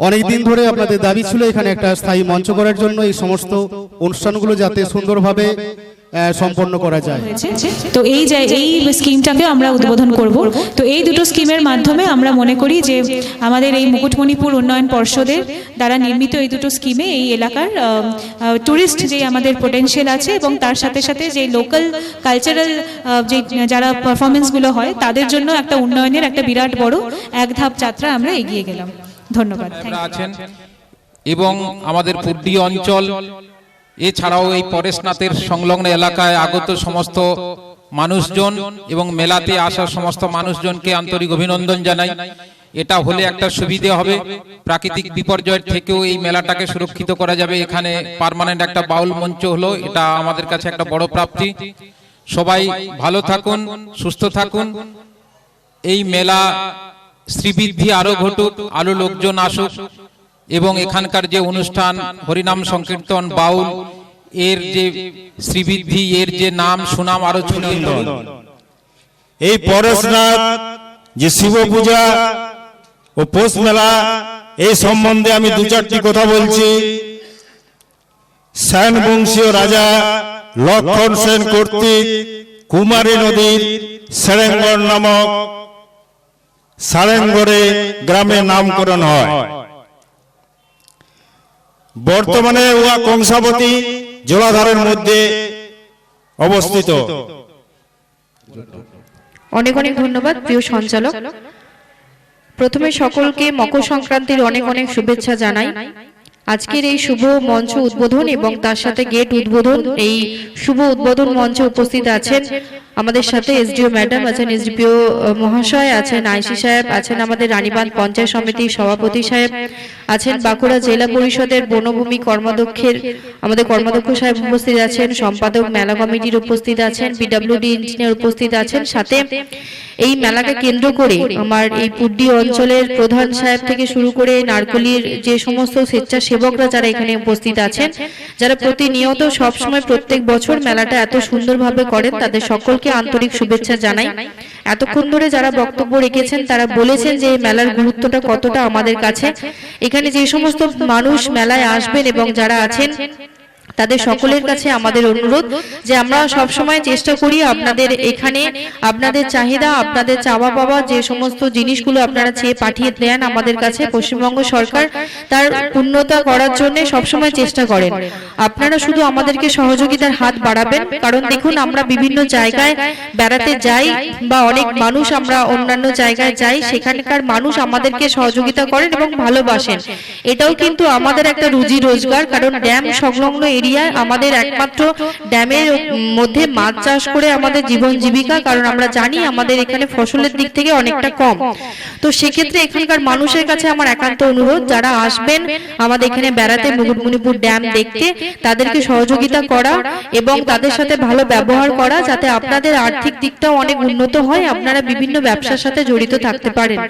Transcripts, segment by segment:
অনেকদিন ধরে আপনাদের দাবি ছিল এখানে একটা স্থায়ী মঞ্চ করার জন্য এই সমস্ত অনুষ্ঠানগুলো যাতে সুন্দরভাবে সম্পন্ন করা যায়। তো এই যে এই স্কিমটাকে আমরা উদ্বোধন করব। তো এই দুটো স্কিমের মাধ্যমে আমরা মনে করি যে আমাদের এই মুকুটমণিপুর উন্নয়ন পর্ষদের দ্বারা নির্মিত এই দুটো স্কিমে এই এলাকার ট্যুরিস্ট যে আমাদের পোটেনশিয়াল আছে এবং তার সাথে সাথে যে লোকাল কালচারাল যে যারা পারফরমেন্সগুলো হয় তাদের জন্য একটা উন্নয়নের একটা বিরাট বড় এক ধাপ যাত্রা আমরা এগিয়ে গেলাম। ধন্যবাদ। আছেন এবং আমাদের পুড্ডি অঞ্চল এছাড়াও এই পরেশনাথের সংলগ্ন এলাকায় আগত সমস্ত মানুষজন এবং মেলাতে আসা সমস্ত মানুষজনকে আন্তরিক অভিনন্দন জানাই। এটা হলে একটা সুবিধে হবে। প্রাকৃতিক বিপর্যয়ের থেকেও এই মেলাটাকে সুরক্ষিত করা যাবে। এখানে পার্মানেন্ট একটা বাউল মঞ্চ হলো। এটা আমাদের কাছে একটা বড় প্রাপ্তি। সবাই ভালো থাকুন, সুস্থ থাকুন। এই মেলা শ্রীবৃদ্ধি আরও ঘটুক আরও লোকজন আসুক। এবং এখানকার যে অনুষ্ঠান, হরিনাম সংকীর্তন, বাউল, এর যে শ্রীবৃদ্ধি, এর যে নাম, সুনাম আরও ছড়িয়ে। এই পরেশনাথ, যে শিব পূজা ও পৌষ মেলা, এই সম্বন্ধে আমি দু চারটি কথা বলছি সেন বংশীয় রাজা লক্ষণ সেন কর্তৃক কুমারী নদীর সেরেঙ্গর নামক সারেঙ্গরে গ্রামে নামকরণ হয় বর্তমানে উহা কংসাবতী জলাধারের মধ্যে অবস্থিত। অনেক অনেক ধন্যবাদ, প্রিয় সঞ্চালক। প্রথমে সকলকে মকর সংক্রান্তির অনেক অনেক শুভেচ্ছা জানাই। আজকের এই শুভ মঞ্চ উদ্বোধন এবং তার সাথে গেট উদ্বোধন এই শুভ উদ্বোধন মঞ্চে উপস্থিত আছেন আমাদের সাথে এসডিও ম্যাডাম আছেন এসডিপিও মহাশয় আছেন আইসি সাহেব আছেন আমাদের রানীবাঁধ পঞ্চায়েত সমিতির সভাপতি সাহেব আছেন বাঁকুড়া জেলা পরিষদের বনভূমি কর্মাধ্যক্ষের আমাদের কর্মাধ্যক্ষ সাহেব উপস্থিত আছেন সম্পাদক মেলা কমিটির উপস্থিত আছেন পিডব্লিউডি ইঞ্জিনিয়ার উপস্থিত আছেন সাথে এই মেলাকে কেন্দ্র করে আমার এই পুড্ডি অঞ্চলের প্রধান সাহেব থেকে শুরু করে নারকলির যে সমস্ত স্বেচ্ছাসেবকরা যারা এখানে উপস্থিত আছেন, যারা প্রতিনিয়ত সবসময় প্রত্যেক বছর মেলাটা এত সুন্দরভাবে করেন, তাদের সকলকে আন্তরিক শুভেচ্ছা জানাই। এতক্ষণ ধরে যারা বক্তব্য রেখেছেন, তারা বলেছেন যে মেলার গুরুত্বটা কতটা আমাদের কাছে। এখানে যে সমস্ত মানুষ মেলায় আসবেন এবং যারা আছেন তাদের সকলের কাছে আমাদের অনুরোধ যে আমরা সব সময় চেষ্টা করি আপনাদের এখানে আপনাদের চাহিদা আপনাদের চাওয়া পাওয়া যে সমস্ত জিনিসগুলো আপনারা চেয়ে পাঠিয়ে দেন আমাদের কাছে পশ্চিমবঙ্গ সরকার তার পূর্ণতা করার জন্য সবসময় চেষ্টা করেন। আপনারা শুধু আমাদেরকে সহযোগিতার হাত বাড়াবেন কারণ দেখুন আমরা বিভিন্ন জায়গায় বেড়াতে যাই বা অনেক মানুষ আমরা অন্যান্য জায়গায় যাই সেখানকার মানুষ আমাদেরকে সহযোগিতা করেন এবং ভালোবাসেন এটাও কিন্তু আমাদের একটা রুজি রোজগার কারণ ড্যাম সংলগ্ন এরিয়ায় আমাদের একমাত্র ড্যামের মধ্যে মাছ চাষ করে আমাদের জীবন জীবিকা, কারণ আমরা জানি আমাদের এখানে ফসলের দিক থেকে অনেকটা কম। তো সেক্ষেত্রে এখানকার মানুষের কাছে আমার একান্ত অনুরোধ, যারা আসবেন আমাদের এখানে বেড়াতে মুকুটমণিপুর ড্যাম দেখতে, তাদেরকে সহযোগিতা করা এবং তাদের সাথে ভালো ব্যবহার করা, যাতে আপনাদের আর্থিক দিকটাও অনেক উন্নত হয়, আপনারা বিভিন্ন ব্যবসার সাথে জড়িত থাকতে পারেন।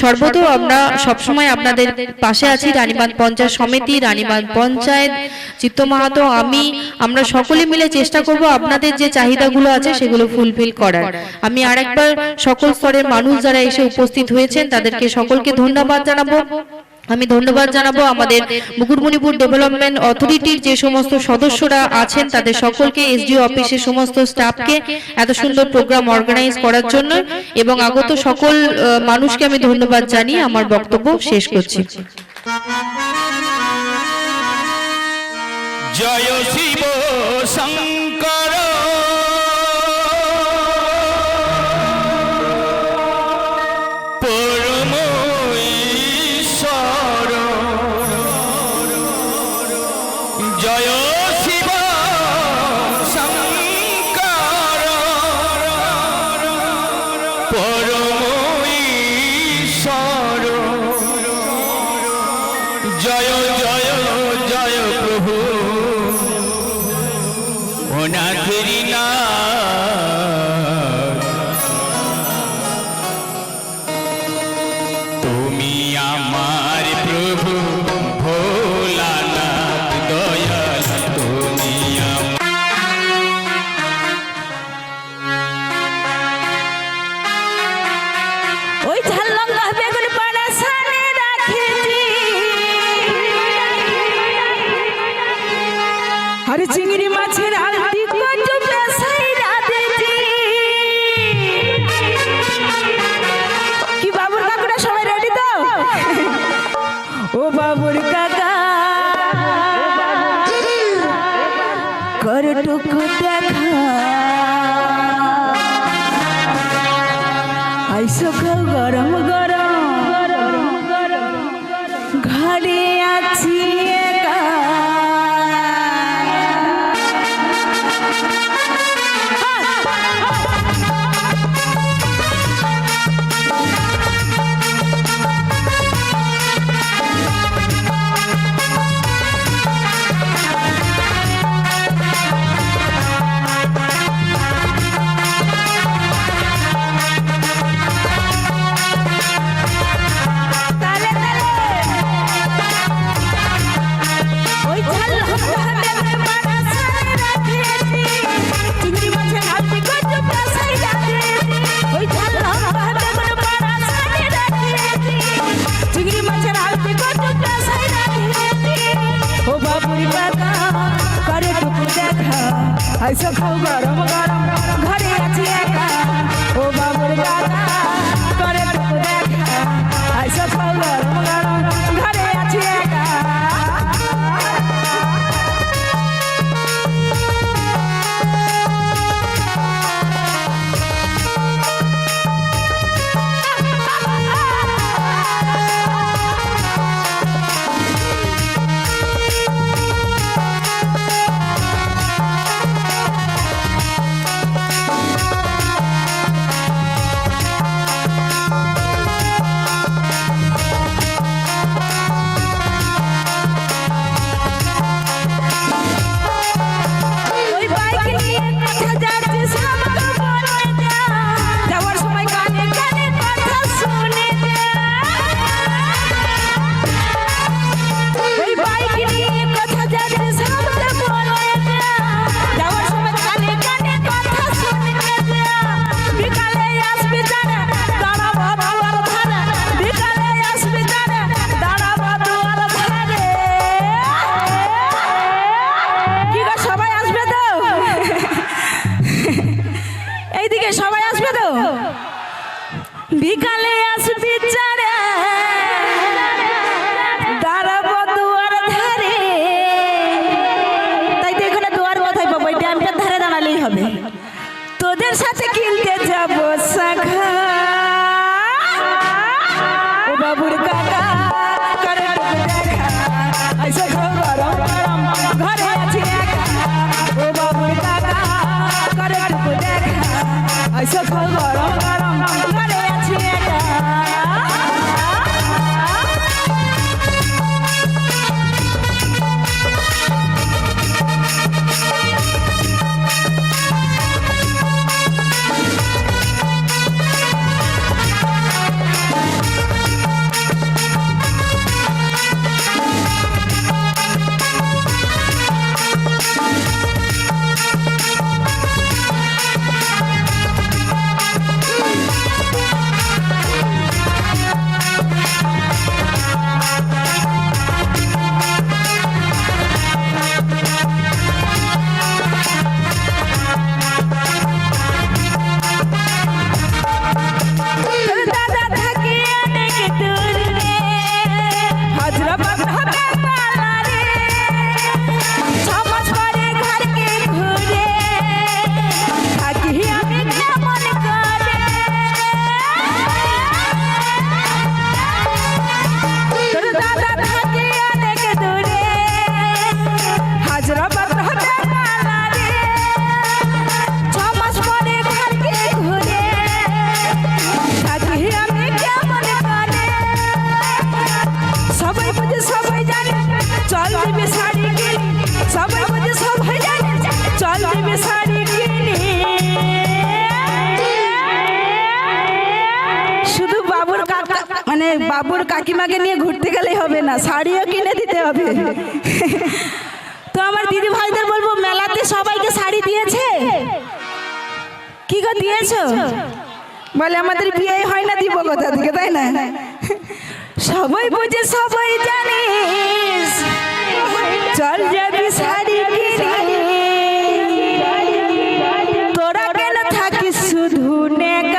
সর্বত আমরা সবসময় আপনাদের পাশে আছি, রানীবাঁধ পঞ্চায়েত সমিতি, রানীবাঁধ পঞ্চায়েত, চিত্ত মাহাতো আমি আমরা সকলে মিলে চেষ্টা করব আপনাদের যে চাহিদাগুলো আছে সেগুলো ফুলফিল করার। আমি আরেকবার সকল স্তরের মানুষ যারা এসে উপস্থিত হয়েছেন তাদেরকে সকলকে ধন্যবাদ জানাব। আমি ধন্যবাদ জানাব আমাদের মুকুটমণিপুর ডেভেলপমেন্ট অথরিটির যে সমস্ত সদস্যরা আছেন তাদের সকলকে এসডিও অফিসের সমস্ত স্টাফকে এত সুন্দর প্রোগ্রাম অর্গানাইজ করার জন্য এবং আগত সকল মানুষকে আমি ধন্যবাদ জানিয়ে আমার বক্তব্য শেষ করছি। জয় শিব শঙ্কর আমার প্রভু, ভোলানাথ দয়াল, তুমি ওই ঝাল লঙ্কা বেগুন পাড়া সারে রাখেছি আরে চিংড়ি মাছের আলতি কত পেশা আইসো খাও গরম গরম গরম গরম। ঘরে It's a cobra. বিকালে আসবি চারে। দাঁড়াবো দুয়ার ধারে। তাই তো এখানে দুয়ার কোথায় পাবো এই ড্যামটার ধারে দাঁড়ালেই হবে। তোদের সাথে কিনতে যাব শাখা। বাবুর কাছে বাবুর কাকিমাকে নিয়ে ঘুরতে গেলেই হবে না শাড়িও কিনে দিতে হবে। তো আমার দিদি ভাইদের বলব মেলাতে সবাইকে শাড়ি দিয়েছে? কি গো দিয়েছ? বলে আমাদের বিয়ে হয় না দিব কথা দিকে তাই না? সবাই বুঝে সবাই জানে। চল যাবি শাড়ি কিনে। তোরা কেন থাকিস শুধু নেক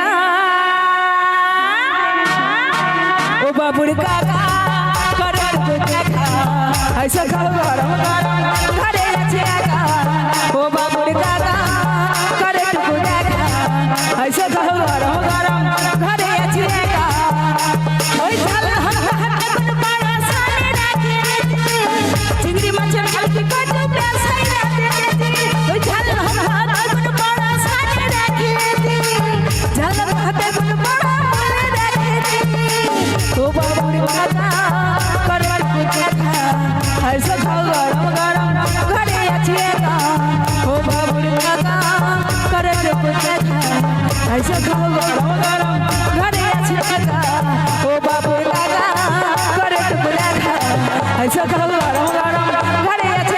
I said, hold on, hold on, I'm ready to